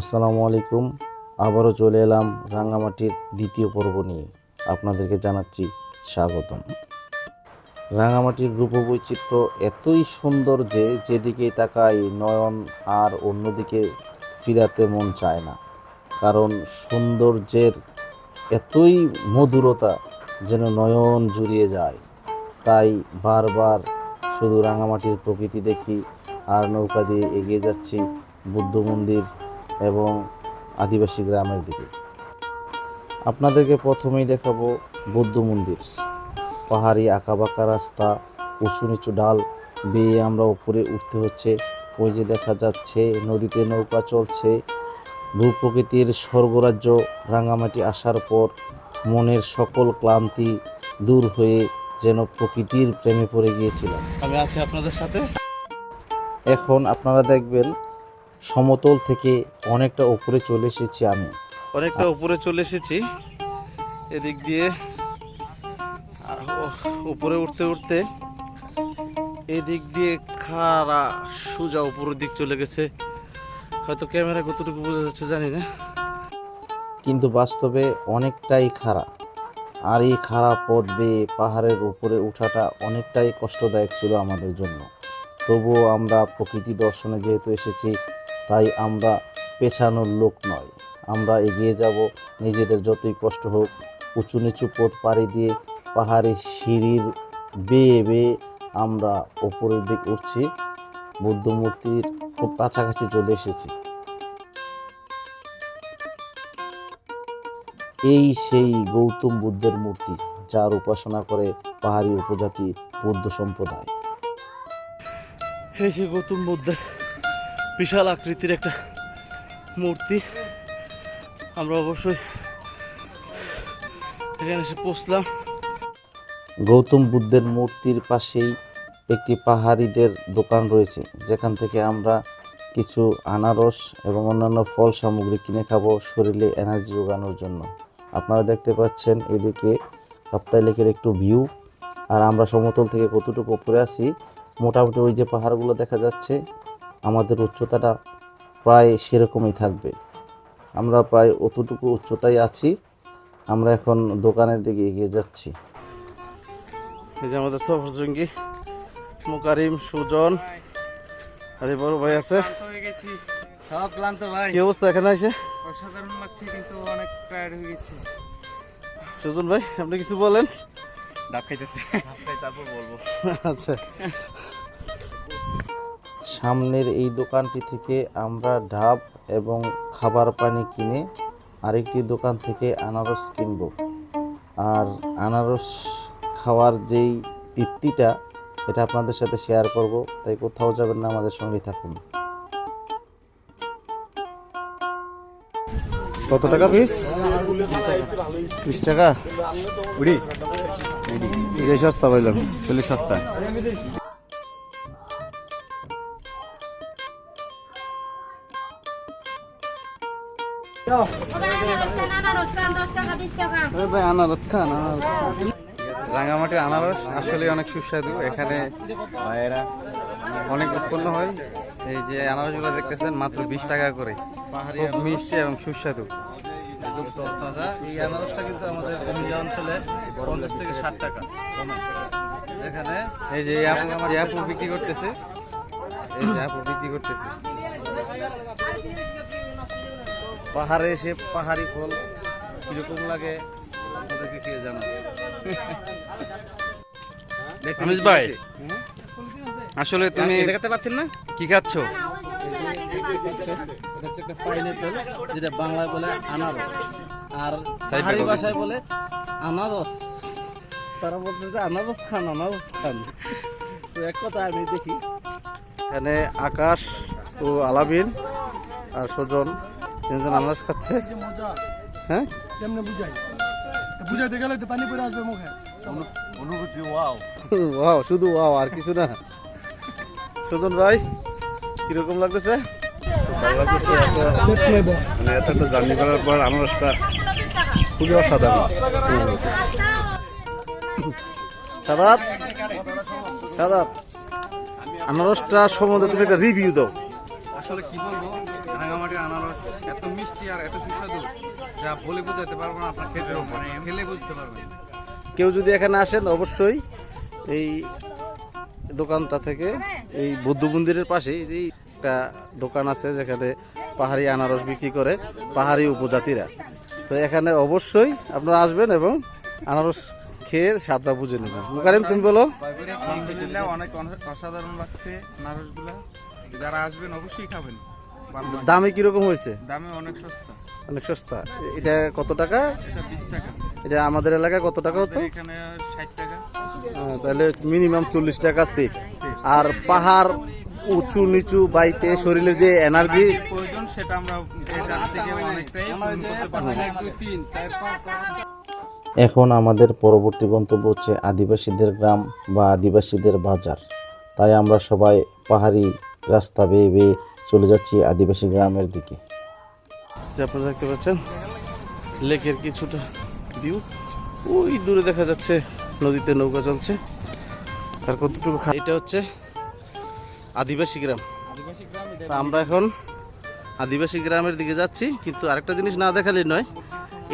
আসসালামু আলাইকুম। আবারও চলে এলাম রাঙামাটির দ্বিতীয় পর্ব নিয়ে। আপনাদেরকে জানাচ্ছি স্বাগতম। রাঙামাটির রূপবৈচিত্র্য এতই সুন্দর যে যেদিকেই তাকাই নয়ন আর অন্যদিকে ফিরাতে মন চায় না। কারণ সৌন্দর্যের এতই মধুরতা যেন নয়ন জুড়িয়ে যায়। তাই বারবার শুধু রাঙামাটির প্রকৃতি দেখি আর নৌকা দিয়ে এগিয়ে যাচ্ছি বুদ্ধ মন্দির এবং আদিবাসী গ্রামের দিকে। আপনাদেরকে প্রথমেই দেখাবো বৌদ্ধ মন্দির। পাহাড়ি আঁকাবাঁকা রাস্তা উঁচু নিচু ডাল বেয়ে আমরা উপরে উঠতে হচ্ছে। ওই যে দেখা যাচ্ছে নদীতে নৌকা চলছে। ভূপ্রকৃতির স্বর্গরাজ্য রাঙামাটি আসার পর মনের সকল ক্লান্তি দূর হয়ে যেন প্রকৃতির প্রেমে পড়ে গিয়েছিলাম। আমি আছি আপনাদের সাথে। এখন আপনারা দেখবেন সমতল থেকে অনেকটা উপরে চলে এসেছি আমি। অনেকটা উপরে চলে এসেছি। এদিক দিয়ে আর উপরে উঠতে উঠতে এদিক দিয়ে খাড়া সোজা উপরের দিক চলে গেছে। হয়তো ক্যামেরা কতটুকু বোঝা যাচ্ছে জানি না। কিন্তু বাস্তবে অনেকটাই খারাপ আর এই খারাপ পথ বেয়ে পাহাড়ের উপরে ওঠাটা অনেকটাই কষ্টদায়ক ছিল আমাদের জন্য। তবুও আমরা প্রকৃতি দর্শনে যেহেতু এসেছি তাই আমরা পেছানোর লোক নয়। আমরা এগিয়ে যাব, নিজেদের যতই কষ্ট হোক, উঁচু নিচু পথ পাড়ি দিয়ে পাহাড়ের সিঁড়ির বেয়ে বেয়ে আমরা ওপরের দিক উঠছি। বুদ্ধ মূর্তির খুব কাছাকাছি চলে এসেছি। এই সেই গৌতম বুদ্ধের মূর্তি, যার উপাসনা করে পাহাড়ি উপজাতি বৌদ্ধ সম্প্রদায়। এই সে গৌতম বুদ্ধের বিশাল আকৃতির একটা মূর্তি। আমরা অবশ্যই এখানে এসে পৌঁছলাম। গৌতম বুদ্ধের মূর্তির পাশেই একটি পাহাড়িদের দোকান রয়েছে। যেখান থেকে আমরা কিছু আনারস এবং অন্যান্য ফল সামগ্রী কিনে খাব শরীরে এনার্জি যোগানোর জন্য। আপনারা দেখতে পাচ্ছেন এদিকে কাপ্তাই লেকের একটু ভিউ আর আমরা সমতল থেকে কতটুকু উপরে আছি, মোটামুটি ওই যে পাহাড়গুলো দেখা যাচ্ছে আমাদের উচ্চতাটা প্রায় সেরকমই থাকবে। আমরা প্রায় অতটুকু উচ্চতায় আছি। আমরা এখন দোকানের দিকে এগিয়ে যাচ্ছি। এই যে আমাদের সফরসঙ্গী মুকারিম সুজন আর এই বড় ভাই আছে। ক্লান্ত সব ক্লান্ত ভাই। কি অবস্থা এখানে আছে অসাধারণ লাগছে কিন্তু অনেক টায়ার্ড হয়ে গেছি। সুজন ভাই আপনি কিছু বলেন? ডাব খাইতেছে। তারপর বলব। আচ্ছা। সামনের এই দোকানটি থেকে আমরা ডাব এবং খাবার পানি কিনে আরেকটি দোকান থেকে আনারস কিনব। আর আনারস খাওয়ার যেই তৃপ্তিটা, এটা আপনাদের সাথে শেয়ার করব। তাই কোথাও যাবেন না, আমাদের সঙ্গে থাকুন। কত টাকা পিস বিশ টাকা? বুড়ি সস্তা পাইলাম, চল্লিশ সস্তা। আনারস খান রাঙামাটির আনারস আসলে অনেক সুস্বাদু। এখানে ভাইয়েরা অনেক উৎপন্ন হয়। এই যে আনারসগুলো দেখতেছেন মাত্র বিশ টাকা করে। খুব মিষ্টি এবং সুস্বাদু। একদম তরতাজা এই আনারসটা কিন্তু আমাদের কুমিল্লা অঞ্চলে পঞ্চাশ থেকে ষাট টাকা। যেখানে এই যে আপু বিক্রি করতেছে। এই যে আপু বিক্রি করতেছে। পাহাড়ে এসে পাহাড়ি ফল কীরকম লাগে আপনাদেরকে কে জানাব আমিষ ভাই, আসলে তুমি দেখাতে পাচ্ছেন না? কি খাচ্ছ? এটা হচ্ছে একটা পাইনাপেল যেটা বাংলায় বলে আনারস। আর পাহাড়ি ভাষায় বলে আনারস। তারা বলতে আনারস খান আনারস খান। তো এক কথা আমি দেখি। এখানে আকাশ ও আলামিন আর সুজন তিনজন আনারস খাচ্ছে। হ্যাঁ? কেমনে বুঝাই? বুঝাইতে গেলে তো পানি পড়ে আসবে মুখে। অনুভূতি ওয়াও। ওয়াও শুধু ওয়াও আর কিছু না। সুজন ভাই কীরকম লাগতেছে? ভালো লাগতেছে মানে এত একটা জার্নি করার পর আনারসটা খুবই অসাধারণ। সাদাত? সাদাত আনারসটা সম্বন্ধে তুমি একটা রিভিউ দাও। আসলে কি বলব? রাঙামাটির আনারস এত মিষ্টি আর এত সুস্বাদু যা বলে বোঝাতে পারব না আপনার খেতে খেলে বুঝতে পারবেন। কেউ যদি এখানে আসেন অবশ্যই এই দোকানটা থেকে এই বৌদ্ধ মন্দিরের পাশে এই একটা দোকান আছে যেখানে পাহাড়ি আনারস বিক্রি করে পাহাড়ি উপজাতিরা। তো এখানে অবশ্যই আপনারা আসবেন এবং আনারস খেয়ে স্বাদটা বুঝে নেবেন। মুকারিম তুমি বলো। অনেক অসাধারণ লাগছে নারসগুলা যারা আসবেন অবশ্যই খাবেন। দামে কীরকম হয়েছে? দামে অনেক সস্তা। অনেক সস্তা। এটা কত টাকা? এটা বিশ টাকা। এটা আমাদের এলাকায় কত টাকা হতো? এখানে ষাট টাকা। তাহলে মিনিমাম চল্লিশ টাকা সেফ। আর পাহাড় উঁচু নিচু বাইতে শরীরের যে এনার্জি প্রয়োজন সেটা আমরা থেকে অনেকটাই পূরণ করতে পারছি। দুই তিন চার পাঁচ এখন আমাদের পরবর্তী গন্তব্য হচ্ছে আদিবাসীদের গ্রাম বা আদিবাসীদের বাজার। তাই আমরা সবাই পাহাড়ি রাস্তা বেয়ে বেয়ে চলে যাচ্ছি আদিবাসী গ্রামের দিকে। আপনারা দেখতে পাচ্ছেন লেকের কিছুটা ভিউ ওই দূরে দেখা যাচ্ছে নদীতে নৌকা চলছে। আর কতটুকু এটা হচ্ছে আদিবাসী গ্রাম। আমরা এখন আদিবাসী গ্রামের দিকে যাচ্ছি কিন্তু আরেকটা জিনিস না দেখালে নয়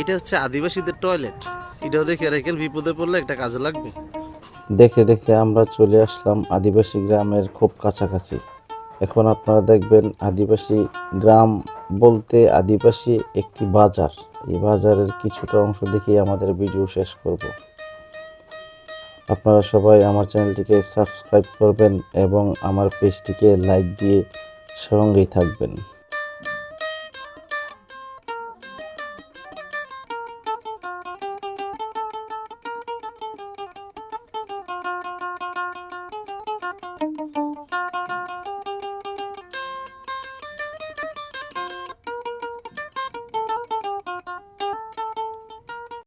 এটা হচ্ছে আদিবাসীদের টয়লেট এটাও দেখে রাখেন বিপদে পড়লে একটা কাজে লাগবে। দেখে দেখে আমরা চলে আসলাম আদিবাসী গ্রামের খুব কাছাকাছি। এখন আপনারা দেখবেন আদিবাসী গ্রাম বলতে আদিবাসী একটি বাজার। এই বাজারের কিছুটা অংশ দেখেই আমাদের ভিডিও শেষ করব। আপনারা সবাই আমার চ্যানেলটিকে সাবস্ক্রাইব করবেন এবং আমার পেজটিকে লাইক দিয়ে সঙ্গেই থাকবেন।